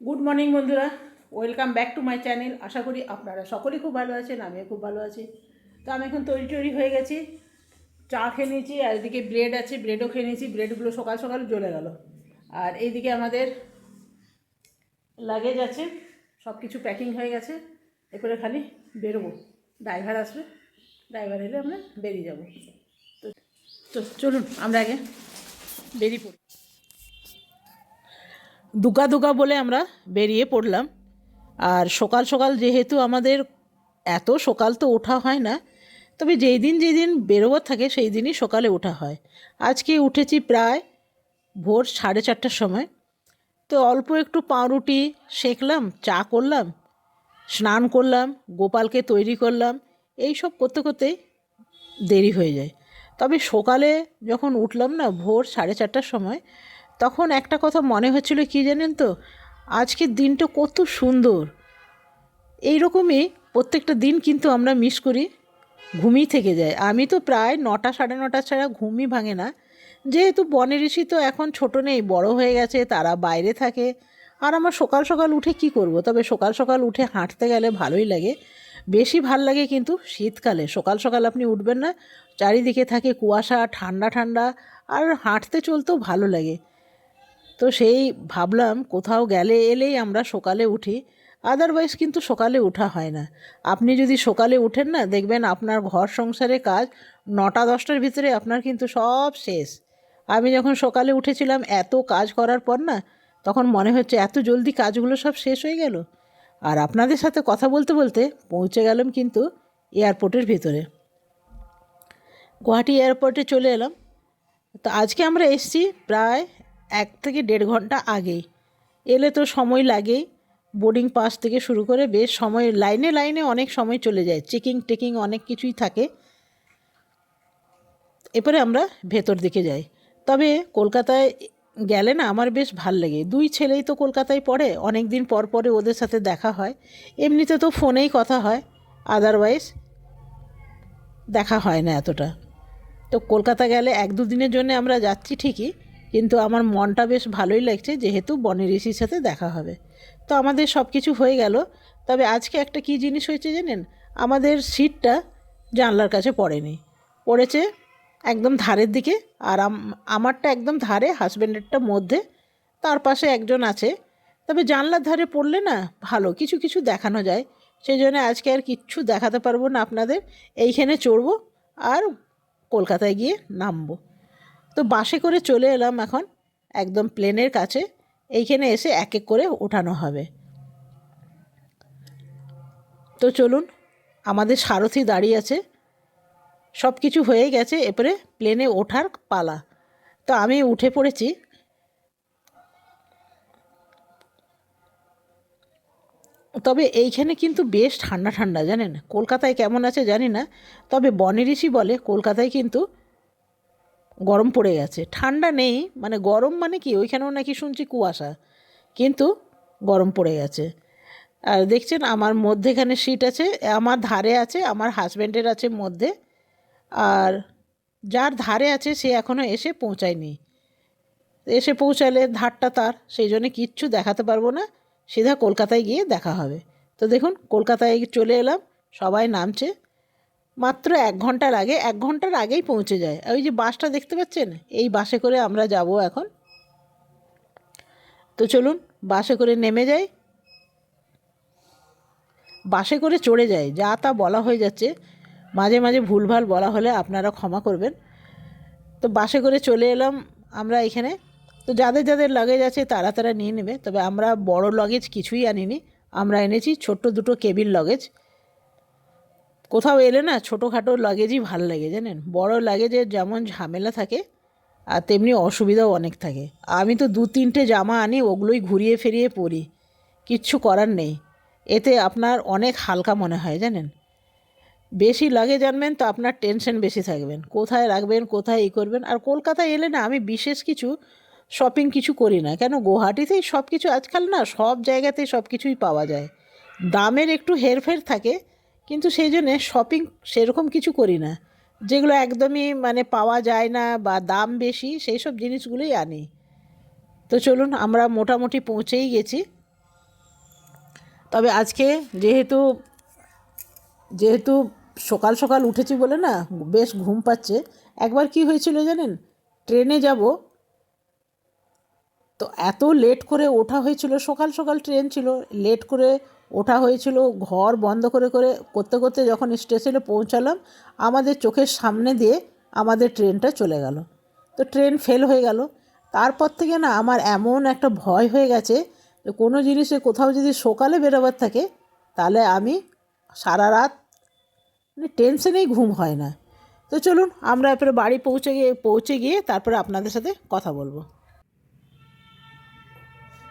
Good morning বন্ধুরা। Welcome back to my channel আশা করি আপনারা সকলেই খুব ভালো আছেন, আমিও খুব ভালো আছি। তো আমি এখন তৈরি টৈরি হয়ে গেছি। চা খেয়ে নিয়েছি, আর এদিকে ব্রেড আছে ব্রেডও খেয়ে নিয়েছি। ব্রেডগুলো সকাল সকাল জ্বলে গেল। আর এইদিকে আমাদের লাগেজ আছে সব কিছু প্যাকিং হয়ে গেছে। এরপরে খালি বেরোবো। ড্রাইভার আসবে। ড্রাইভার এলে আমরা বেরিয়ে যাব। তো তো চলুন, আমরা আগে বেরিয়ে পড়ি। দুকা দুকা বলে আমরা বেরিয়ে পড়লাম। আর সকাল সকাল যেহেতু আমাদের এত সকাল তো ওঠা হয় না, তবে যেই দিন যেই দিন বেরোবার থাকে সেই দিনই সকালে ওঠা হয়। আজকে উঠেছি প্রায় ভোর সাড়ে চারটার সময়। তো অল্প একটু পাউরুটি সেঁকলাম, চা করলাম, স্নান করলাম, গোপালকে তৈরি করলাম এই সব করতে করতেই দেরি হয়ে যায়। তবে সকালে যখন উঠলাম না ভোর সাড়ে চারটার সময় তখন একটা কথা মনে হচ্ছিল, কি জানেন তো? আজকের দিনটা কত সুন্দর। এই রকমই প্রত্যেকটা দিন কিন্তু আমরা মিস করি। ঘুমই থেকে যায়। আমি তো প্রায় নটা, সাড়ে নটা ছাড়া ঘুমই ভাঙে না। যেহেতু বনের ঋষি তো এখন ছোট নেই, বড় হয়ে গেছে, তারা বাইরে থাকে। আর আমার সকাল সকাল উঠে কি করব? তবে সকাল সকাল উঠে হাঁটতে গেলে ভালোই লাগে। বেশি ভালো লাগে কিন্তু শীতকালে। সকাল সকাল আপনি উঠবেন না, চারিদিকে থাকে কুয়াশা, ঠান্ডা ঠান্ডা, আর হাঁটতে চলতেও ভালো লাগে। তো সেই ভাবলাম কোথাও গেলে এলেই আমরা সকালে উঠি আদারওয়াইজ কিন্তু সকালে ওঠা হয় না। আপনি যদি সকালে উঠেন না, দেখবেন আপনার ঘর সংসারে কাজ নটা, দশটার ভিতরে আপনার কিন্তু সব শেষ। আমি যখন সকালে উঠেছিলাম এত কাজ করার পর না, তখন মনে হচ্ছে এত জলদি কাজগুলো সব শেষ হয়ে গেল। আর আপনাদের সাথে কথা বলতে বলতে পৌঁছে গেলাম কিন্তু এয়ারপোর্টের ভিতরে। গুয়াহাটি এয়ারপোর্টে চলে এলাম। তো আজকে আমরা এসছি প্রায় এক থেকে দেড় ঘণ্টা আগেই। এলে তো সময় লাগেই। বোর্ডিং পাস থেকে শুরু করে বেশ সময়, লাইনে লাইনে অনেক সময় চলে যায়। চেকিং, টেকিং অনেক কিছুই থাকে। এরপরে আমরা ভেতর দিকে যাই। তবে কলকাতায় গেলে না আমার বেশ ভালো লাগে। দুই ছেলেই তো কলকাতায় পড়ে অনেক দিন পর পরে ওদের সাথে দেখা হয়। এমনিতে তো ফোনেই কথা হয় আদারওয়াইজ দেখা হয় না এতটা। তো কলকাতা গেলে এক দু দিনের জন্য আমরা যাচ্ছি ঠিকই কিন্তু আমার মনটা বেশ ভালোই লাগছে যেহেতু বনের ঋষির সাথে দেখা হবে। তো আমাদের সব কিছু হয়ে গেল। তবে আজকে একটা কী জিনিস হয়েছে জানেন? আমাদের সিটটা জানলার কাছে পড়েনি। পড়েছে একদম ধারের দিকে আর আম- আমারটা একদম ধারে হাজব্যান্ডেরটা মধ্যে। তার পাশে একজন আছে। তবে জানলার ধারে পড়লে না ভালো, কিছু কিছু দেখানো যায়। সেই জন্য আজকে আর কিচ্ছু দেখাতে পারব না আপনাদের। এইখানে চড়বো আর কলকাতায় গিয়ে নামবো। তো বাসে করে চলে এলাম এখন একদম প্লেনের কাছে। এইখানে এসে এক এক করে ওঠানো হবে। তো চলুন, আমাদের সারথি দাঁড়িয়ে আছে। সব কিছু হয়ে গেছে এরপরে প্লেনে ওঠার পালা। তো আমি উঠে পড়েছি। তবে এইখানে কিন্তু বেশ ঠান্ডা ঠান্ডা, জানেন? কলকাতায় কেমন আছে জানি না। তবে বনেরিসি বলে, কলকাতায় কিন্তু গরম পড়ে গেছে। ঠান্ডা নেই মানে গরম মানে কি? ওইখানেও নাকি শুনছি কুয়াশা, কিন্তু গরম পড়ে গেছে। আর দেখছেন, আমার মধ্যেখানে সিট আছে, আমার ধারে আছে, আমার হাজব্যান্ডের আছে মধ্যে, আর যার ধারে আছে, সে এখনও এসে পৌঁছায়নি। এসে পৌঁছালে ধারটা তার, সেই জন্য কিচ্ছু দেখাতে পারব না, সিধা কলকাতায় গিয়ে দেখা হবে। তো দেখুন, কলকাতায় চলে এলাম, সবাই নামছে মাত্র এক ঘণ্টার আগে, এক ঘণ্টার আগেই পৌঁছে যায়। ওই যে বাসটা দেখতে পাচ্ছেন? এই বাসে করে আমরা যাব এখন। তো চলুন, বাসে করে নেমে যাই। বাসে করে চড়ে যায় যা তা বলা হয়ে যাচ্ছে। মাঝে মাঝে ভুলভাল বলা হলে আপনারা ক্ষমা করবেন। তো বাসে করে চলে এলাম আমরা এখানে। তো যাদের যাদের লাগেজ আছে তারা তারা নিয়ে নেবে। তবে আমরা বড় লগেজ কিছুই আনিনি। আমরা এনেছি ছোট্ট দুটো কেবিন লগেজ কোথাও এলে না ছোটোখাটো লাগেজই ভালো লাগে, জানেন? বড় লাগেজের যেমন ঝামেলা থাকে, আর তেমনি অসুবিধাও অনেক থাকে। আমি তো দু তিনটে জামা আনি, ওগুলোই ঘুরিয়ে ফিরিয়ে পরি। কিচ্ছু করার নেই। এতে আপনার অনেক হালকা মনে হয়, জানেন? বেশি লাগেজ আনবেন তো আপনার টেনশন বেশি থাকবেন। কোথায় রাখবেন, কোথায় ই করবেন? আর কলকাতায় এলে না আমি বিশেষ কিছু শপিং কিছু করি না। কেন? গুয়াহাটিতেই সব কিছু আজকাল না সব জায়গাতেই সব কিছুই পাওয়া যায়। দামের একটু হেরফের থাকে কিন্তু সেই জন্যে শপিং সেরকম কিছু করি না। যেগুলো একদমই মানে পাওয়া যায় না বা দাম বেশি, সেই সব জিনিসগুলোই আনি। তো চলুন, আমরা মোটামুটি পৌঁছেই গেছি। তবে আজকে যেহেতু যেহেতু সকাল সকাল উঠেছি বলে না, বেশ ঘুম পাচ্ছে, একবার কি হয়েছিল জানেন? ট্রেনে যাব। তো এত লেট করে ওঠা হয়েছিল, সকাল সকাল ট্রেন ছিল লেট করে ওঠা হয়েছিল, ঘর বন্ধ করে করে করতে করতে যখন স্টেশনে পৌঁছালাম, আমাদের চোখের সামনে দিয়ে আমাদের ট্রেনটা চলে গেল। তো ট্রেন ফেল হয়ে গেল। তারপর থেকে না আমার এমন একটা ভয় হয়ে গেছে যে কোনো জিনিসে কোথাও যদি সকালে বেরোবার থাকে, তাহলে আমি সারা রাত মানে টেনশনেই ঘুম হয় না। তো চলুন, আমরা এরপরে বাড়ি পৌঁছে গিয়ে পৌঁছে গিয়ে তারপরে আপনাদের সাথে কথা বলব।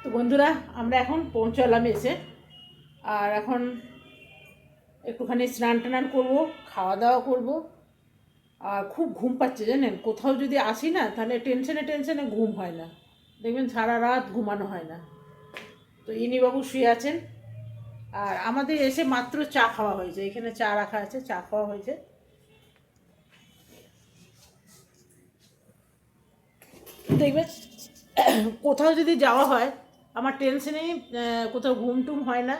তো বন্ধুরা, আমরা এখন পৌঁছালাম এসে। আর এখন একটুখানি স্নান টান করব, খাওয়া দাওয়া করব। আর খুব ঘুম পাচ্ছে জানেন? কোথাও যদি আসি না, তাহলে টেনশনে টেনশনে ঘুম হয় না। দেখবেন সারা রাত ঘুমানো হয় না। তো ইনিবাবু শুয়ে আছেন। আর আমাদের এসে মাত্র চা খাওয়া হয়েছে। এখানে চা রাখা আছে, চা খাওয়া হয়েছে। দেখবেন, কোথাও যদি যাওয়া হয়, আমার টেনশনেই কোথাও ঘুম টুম হয় না।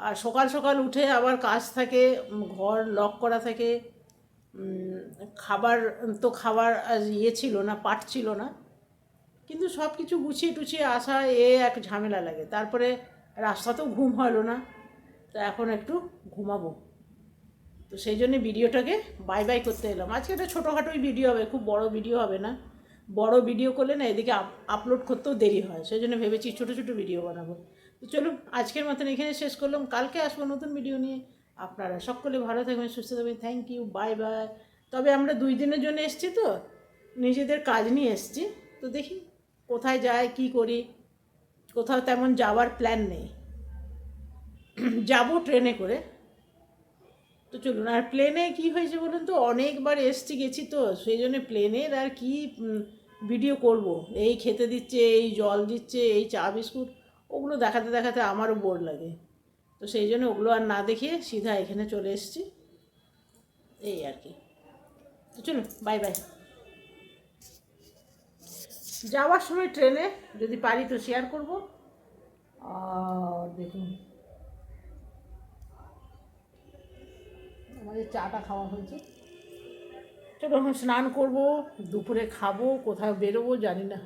আর সকাল সকাল উঠে আবার কাজ থাকে ঘর লক করা থাকে। খাবার, তো খাবার ইয়ে ছিল না, পাট ছিল না। কিন্তু সব কিছু গুছিয়ে টুছিয়ে আসা, এ এক ঝামেলা লাগে। তারপরে রাস্তাতেও ঘুম হলো না, তো এখন একটু ঘুমাবো। তো সেই জন্যে ভিডিওটাকে বাই বাই করতে এলাম। আজকে একটা ছোটোখাটোই ভিডিও হবে, খুব বড় ভিডিও হবে না। বড় ভিডিও করলে না এদিকে আপলোড করতেও দেরি হয়। সেই জন্য ভেবেছি ছোটো ছোটো ভিডিও বানাবো। তো চলুন, আজকের মতন এখানে শেষ করলাম। কালকে আসব নতুন ভিডিও নিয়ে। আপনারা সকলে ভালো থাকবেন, সুস্থ থাকবেন। থ্যাংক ইউ বাই বাই তবে আমরা দুই দিনের জন্য এসছি তো, নিজেদের কাজ নিয়ে এসছি। তো দেখি কোথায় যায় কি করি, কোথাও তেমন যাওয়ার প্ল্যান নেই। যাব ট্রেনে করে। তো চলুন, আর প্লেনে কি হয়েছে বলুন তো, অনেকবার এসছি, গেছি তো, সেই জন্য প্লেনের আর কি ভিডিও করব। এই খেতে দিচ্ছে, এই জল দিচ্ছে, এই চা বিস্কুট ওগুলো দেখাতে দেখাতে আমারও বোর লাগে। তো সেই জন্য ওগুলো আর না দেখিয়ে সিধা এখানে চলে এসেছি। এই আর কি। তো চলুন বাই বাই যাওয়ার সময় ট্রেনে যদি পারি তো শেয়ার করব। আর দেখুন। আমাদের চাটা খাওয়া হয়েছে। চলো এখন স্নান করব, দুপুরে খাব কোথাও বেরোবো জানি না।